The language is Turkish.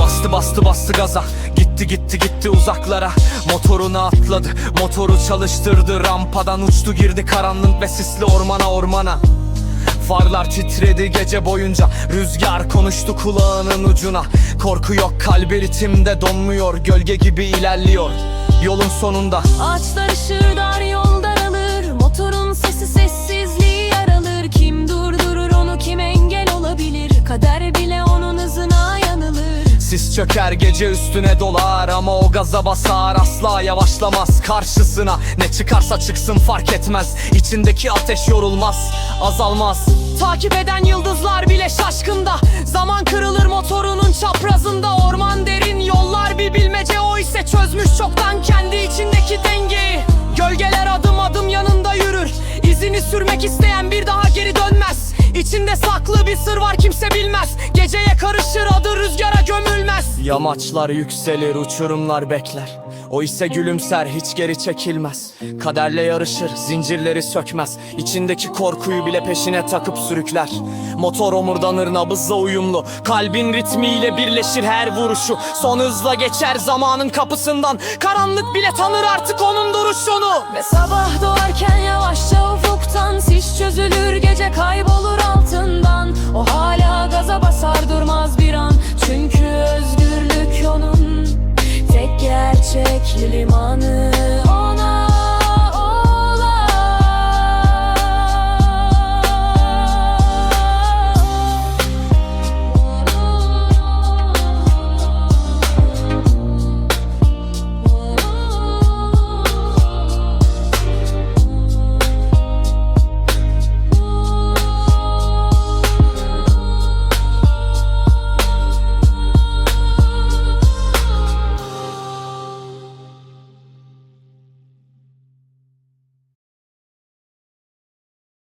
Bastı bastı bastı gaza. Gitti gitti gitti uzaklara. Motorunu atladı. Motoru çalıştırdı. Rampadan uçtu girdi karanlık ve sisli ormana ormana. Farlar titredi gece boyunca. Rüzgar konuştu kulağının ucuna. Korku yok kalbi ritimde donmuyor. Gölge gibi ilerliyor. Yolun sonunda. Ağaçlar ışır çöker gece üstüne dolar Ama o gaza basar asla yavaşlamaz Karşısına. Ne çıkarsa çıksın fark etmez İçindeki ateş yorulmaz azalmaz. Takip eden yıldızlar bile şaşkında Zaman kırılır motorunun çaprazında. Orman derin yollar bir bilmece O ise çözmüş çoktan kendi içindeki dengeyi. Gölgeler adım adım yanında yürür İzini sürmek isteyen bir daha geri dönmez. İçinde saklı bir sır var kimse bilmez. Geceye karışır adı rüzgara gömülmez Yamaçlar yükselir uçurumlar bekler. O ise gülümser hiç geri çekilmez. Kaderle yarışır zincirleri sökmez. İçindeki korkuyu bile peşine takıp sürükler. Motor omurdanır nabızla uyumlu. Kalbin ritmiyle birleşir her vuruşu. Son hızla geçer zamanın kapısından. Karanlık bile tanır artık onun duruşunu. Ve sabah doğarken yavaşça Gençliğim